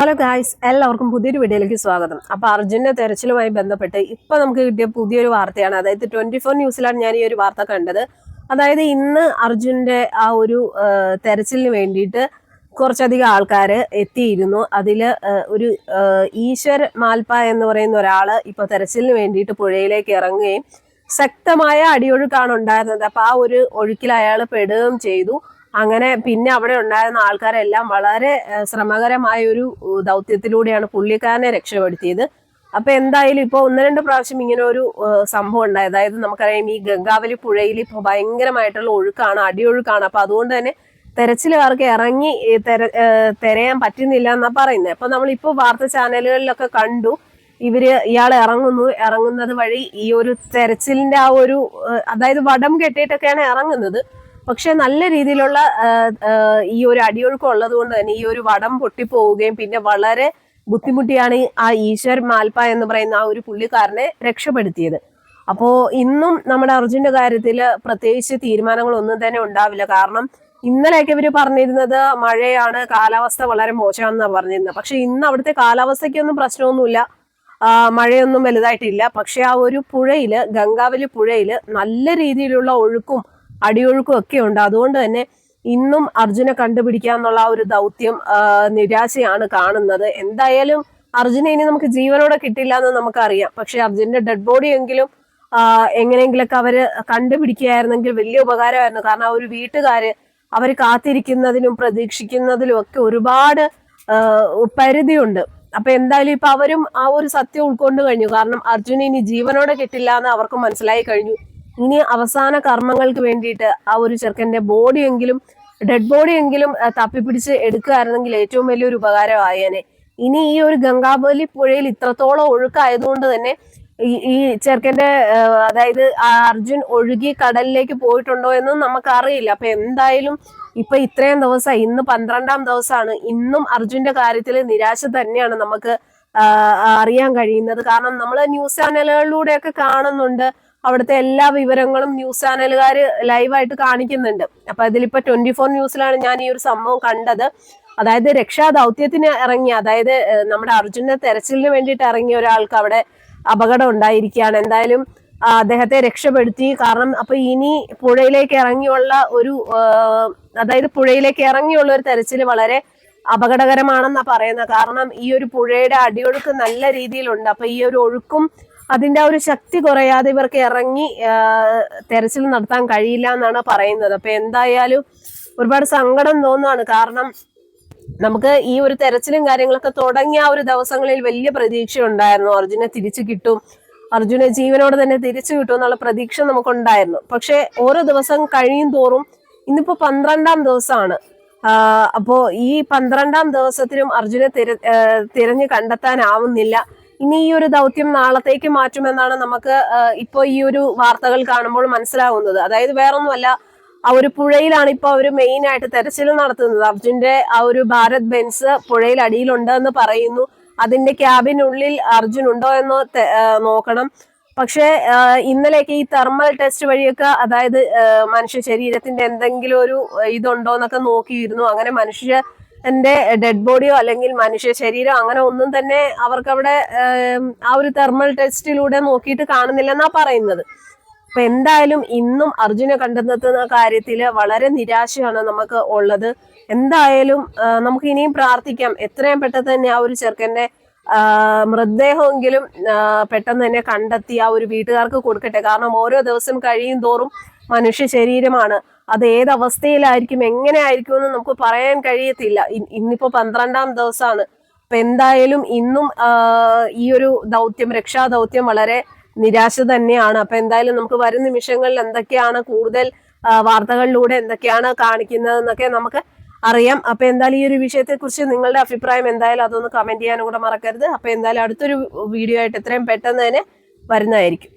Hello guys എല്ലാവർക്കും പുതിയൊരു വീഡിയോയിലേക്ക് സ്വാഗതം. അപ്പോൾ അർജുന്റെ തെരച്ചിലുമായി ബന്ധപ്പെട്ട് ഇപ്പോൾ നമുക്ക് കിട്ടിയ പുതിയൊരു വാർത്തയാണ്. അതായത് ട്വന്റി ഫോർ ന്യൂസിലാണ് ഞാൻ ഈ ഒരു വാർത്ത കണ്ടത്. അതായത് ഇന്ന് അർജുന്റെ ആ ഒരു തെരച്ചിലിന് വേണ്ടിയിട്ട് കുറച്ചധികം ആൾക്കാർ എത്തിയിരുന്നു. അതിൽ ഒരു ഈശ്വർ മാൽപ്പ എന്ന് പറയുന്ന ഒരാൾ ഇപ്പോൾ തെരച്ചിലിന് വേണ്ടിയിട്ട് പുഴയിലേക്ക് ഇറങ്ങുകയും ശക്തമായ അടിയൊഴുക്കാണ് ഉണ്ടായിരുന്നത്. അപ്പോൾ ആ ഒരു ഒഴുക്കിൽ അയാൾ പെടുകയും ചെയ്തു. അങ്ങനെ പിന്നെ അവിടെ ഉണ്ടായിരുന്ന ആൾക്കാരെല്ലാം വളരെ ശ്രമകരമായ ഒരു ദൗത്യത്തിലൂടെയാണ് പുള്ളിക്കാരനെ രക്ഷപ്പെടുത്തിയത്. അപ്പൊ എന്തായാലും ഇപ്പൊ ഒന്ന് രണ്ട് പ്രാവശ്യം ഇങ്ങനെ ഒരു സംഭവം ഉണ്ടായി. അതായത് നമുക്കറിയാം ഈ ഗംഗാവലി പുഴയിൽ ഇപ്പൊ ഭയങ്കരമായിട്ടുള്ള ഒഴുക്കാണ് അടിയൊഴുക്കാണ്. അപ്പൊ അതുകൊണ്ട് തന്നെ തെരച്ചിലുകാർക്ക് ഇറങ്ങി തെര തിരയാൻ പറ്റുന്നില്ല എന്നാ പറയുന്നത്. അപ്പൊ നമ്മളിപ്പോ വാർത്ത ചാനലുകളിലൊക്കെ കണ്ടു ഇവർ ഇയാൾ ഇറങ്ങുന്നു. ഇറങ്ങുന്നത് വഴി ഈ ഒരു തെരച്ചിലിന്റെ ആ ഒരു അതായത് വടം കെട്ടിയിട്ടൊക്കെയാണ് ഇറങ്ങുന്നത്. പക്ഷെ നല്ല രീതിയിലുള്ള ഈ ഒരു അടിയൊഴുക്കം ഉള്ളത് കൊണ്ട് തന്നെ ഈ ഒരു വടം പൊട്ടിപ്പോവുകയും പിന്നെ വളരെ ബുദ്ധിമുട്ടിയാണ് ആ ഈശ്വർ മാൽപ്പ എന്ന് പറയുന്ന ആ ഒരു പുള്ളിക്കാരനെ രക്ഷപ്പെടുത്തിയത്. അപ്പോ ഇന്നും നമ്മുടെ അർജുന്റെ കാര്യത്തിൽ പ്രത്യേകിച്ച് തീരുമാനങ്ങളൊന്നും തന്നെ ഉണ്ടാവില്ല. കാരണം ഇന്നലെയൊക്കെ ഇവർ പറഞ്ഞിരുന്നത് മഴയാണ് കാലാവസ്ഥ വളരെ മോശമാണെന്നാണ് പറഞ്ഞിരുന്നത്. പക്ഷെ ഇന്ന് അവിടുത്തെ കാലാവസ്ഥയ്ക്കൊന്നും പ്രശ്നമൊന്നുമില്ല. മഴയൊന്നും വലുതായിട്ടില്ല. പക്ഷെ ആ ഒരു പുഴയിൽ ഗംഗാവലി പുഴയിൽ നല്ല രീതിയിലുള്ള ഒഴുക്കും അടിയൊഴുക്കും ഒക്കെ ഉണ്ട്. അതുകൊണ്ട് തന്നെ ഇന്നും അർജുനെ കണ്ടുപിടിക്കുക എന്നുള്ള ആ ഒരു ദൗത്യം നിരാശയാണ് കാണുന്നത്. എന്തായാലും അർജുനെ ഇനി നമുക്ക് ജീവനോടെ കിട്ടില്ല എന്ന് നമുക്കറിയാം. പക്ഷെ അർജുന്റെ ഡെഡ് ബോഡി എങ്കിലും എങ്ങനെയെങ്കിലൊക്കെ അവർ കണ്ടുപിടിക്കുകയായിരുന്നെങ്കിൽ വലിയ ഉപകാരമായിരുന്നു. കാരണം ആ ഒരു വീട്ടുകാര് അവർ കാത്തിരിക്കുന്നതിനും പ്രതീക്ഷിക്കുന്നതിലും ഒക്കെ ഒരുപാട് പരിധിയുണ്ട്. അപ്പൊ എന്തായാലും ഇപ്പൊ അവരും ആ ഒരു സത്യം ഉൾക്കൊണ്ട് കഴിഞ്ഞു. കാരണം അർജുന ഇനി ജീവനോടെ കിട്ടില്ല എന്ന് അവർക്ക് മനസ്സിലായി കഴിഞ്ഞു. ഇനി അവസാന കർമ്മങ്ങൾക്ക് വേണ്ടിയിട്ട് ആ ഒരു ചെറുക്കന്റെ ബോഡിയെങ്കിലും ഡെഡ് ബോഡിയെങ്കിലും തപ്പിപ്പിടിച്ച് എടുക്കുകയായിരുന്നെങ്കിൽ ഏറ്റവും വലിയൊരു ഉപകാരമായേനെ ഇനി ഈ ഒരു ഗംഗാബലി പുഴയിൽ ഇത്രത്തോളം ഒഴുക്കായതുകൊണ്ട് തന്നെ ഈ ചെറുക്കന്റെ അതായത് അർജുൻ ഒഴുകി കടലിലേക്ക് പോയിട്ടുണ്ടോ എന്നും നമുക്കറിയില്ല. അപ്പൊ എന്തായാലും ഇപ്പൊ ഇത്രയും ദിവസം ഇന്ന് പന്ത്രണ്ടാം ദിവസമാണ്. ഇന്നും അർജുന്റെ കാര്യത്തിൽ നിരാശ തന്നെയാണ് നമുക്ക് അറിയാൻ കഴിയുന്നത്. കാരണം നമ്മൾ ന്യൂസ് ചാനലുകളിലൂടെയൊക്കെ കാണുന്നുണ്ട്. അവിടുത്തെ എല്ലാ വിവരങ്ങളും ന്യൂസ് ചാനലുകാർ ലൈവായിട്ട് കാണിക്കുന്നുണ്ട്. അപ്പൊ അതിലിപ്പോ ട്വന്റി ഫോർ ന്യൂസിലാണ് ഞാൻ ഈ ഒരു സംഭവം കണ്ടത്. അതായത് രക്ഷാ ദൗത്യത്തിന് ഇറങ്ങിയ അതായത് നമ്മുടെ അർജുന്റെ തെരച്ചിലിന് വേണ്ടിയിട്ട് ഇറങ്ങിയ ഒരാൾക്ക് അവിടെ അപകടം ഉണ്ടായിരിക്കുകയാണ്. എന്തായാലും അദ്ദേഹത്തെ രക്ഷപ്പെടുത്തി. കാരണം അപ്പൊ ഇനി പുഴയിലേക്ക് ഇറങ്ങിയുള്ള ഒരു അതായത് പുഴയിലേക്ക് ഇറങ്ങിയുള്ള ഒരു തെരച്ചിൽ വളരെ അപകടകരമാണെന്നാ പറയുന്നത്. കാരണം ഈ ഒരു പുഴയുടെ അടിയൊഴുക്ക് നല്ല രീതിയിലുണ്ട്. അപ്പൊ ഈ ഒരു ഒഴുക്കും അതിന്റെ ആ ഒരു ശക്തി കുറയാതെ ഇവർക്ക് ഇറങ്ങി തെരച്ചിൽ നടത്താൻ കഴിയില്ല എന്നാണ് പറയുന്നത്. അപ്പൊ എന്തായാലും ഒരുപാട് സങ്കടം തോന്നുകയാണ് കാരണം നമുക്ക് ഈ ഒരു തെരച്ചിലും കാര്യങ്ങളൊക്കെ തുടങ്ങിയ ആ ഒരു ദിവസങ്ങളിൽ വലിയ പ്രതീക്ഷ ഉണ്ടായിരുന്നു അർജുനെ തിരിച്ചു കിട്ടും. അർജുനെ ജീവനോടെ തന്നെ തിരിച്ചു കിട്ടും എന്നുള്ള പ്രതീക്ഷ നമുക്കുണ്ടായിരുന്നു. പക്ഷെ ഓരോ ദിവസം കഴിയും തോറും ഇന്നിപ്പോ പന്ത്രണ്ടാം ദിവസമാണ്. അപ്പോ ഈ പന്ത്രണ്ടാം ദിവസത്തിലും അർജുനെ തിര തിരഞ്ഞു കണ്ടെത്താനാവുന്നില്ല. ഇനി ഈ ഒരു ദൗത്യം നാളത്തേക്ക് മാറ്റുമെന്നാണ് നമുക്ക് ഇപ്പോൾ ഇപ്പോ ഈ ഒരു വാർത്തകൾ കാണുമ്പോൾ മനസ്സിലാവുന്നത്. അതായത് വേറൊന്നുമല്ല ആ ഒരു പുഴയിലാണ് ഇപ്പൊ അവർ മെയിൻ ആയിട്ട് തെരച്ചിൽ നടത്തുന്നത്. അർജുന്റെ ആ ഒരു ഭാരത് ബെൻസ് പുഴയിൽ അടിയിലുണ്ടെന്ന് പറയുന്നു. അതിന്റെ ക്യാബിനുള്ളിൽ അർജുൻ ഉണ്ടോ എന്ന് നോക്കണം. പക്ഷേ ഇന്നലെയൊക്കെ ഈ തെർമൽ ടെസ്റ്റ് വഴിയൊക്കെ അതായത് മനുഷ്യ ശരീരത്തിന്റെ എന്തെങ്കിലും ഒരു ഇതുണ്ടോ എന്നൊക്കെ നോക്കിയിരുന്നു. അങ്ങനെ മനുഷ്യ എന്റെ ഡെഡ് ബോഡിയോ അല്ലെങ്കിൽ മനുഷ്യ ശരീരം അങ്ങനെ ഒന്നും തന്നെ അവർക്ക് അവിടെ ആ ഒരു തെർമൽ ടെസ്റ്റിലൂടെ നോക്കിയിട്ട് കാണുന്നില്ലെന്നാ പറയുന്നത്. അപ്പൊ എന്തായാലും ഇന്നും അർജുനെ കണ്ടെത്തുന്ന കാര്യത്തിൽ വളരെ നിരാശയാണ് നമുക്ക് ഉള്ളത്. എന്തായാലും നമുക്ക് ഇനിയും പ്രാർത്ഥിക്കാം. എത്രയും പെട്ടെന്ന് തന്നെ ആ ഒരു ചെറുക്കന്റെ മൃതദേഹമെങ്കിലും പെട്ടെന്ന് തന്നെ കണ്ടെത്തി ആ ഒരു വീട്ടുകാർക്ക് കൊടുക്കട്ടെ. കാരണം ഓരോ ദിവസം കഴിയും തോറും മനുഷ്യ ശരീരമാണ്. അത് ഏത് അവസ്ഥയിലായിരിക്കും എങ്ങനെ ആയിരിക്കും എന്ന് നമുക്ക് പറയാൻ കഴിയത്തില്ല. ഇന്നിപ്പോ പന്ത്രണ്ടാം ദിവസമാണ് അപ്പൊ എന്തായാലും ഇന്നും ഈ ഒരു ദൗത്യം രക്ഷാ ദൗത്യം വളരെ നിരാശ തന്നെയാണ്. അപ്പൊ എന്തായാലും നമുക്ക് വരും നിമിഷങ്ങളിൽ എന്തൊക്കെയാണ് കൂടുതൽ വാർത്തകളിലൂടെ എന്തൊക്കെയാണ് കാണിക്കുന്നത് എന്നൊക്കെ നമുക്ക് അറിയാം. അപ്പൊ എന്തായാലും ഈ ഒരു വിഷയത്തെ കുറിച്ച് നിങ്ങളുടെ അഭിപ്രായം എന്തായാലും അതൊന്ന് കമന്റ് ചെയ്യാനും കൂടെ മറക്കരുത്. അപ്പൊ എന്തായാലും അടുത്തൊരു വീഡിയോ ആയിട്ട് എത്രയും പെട്ടെന്ന് തന്നെ വരുന്നതായിരിക്കും.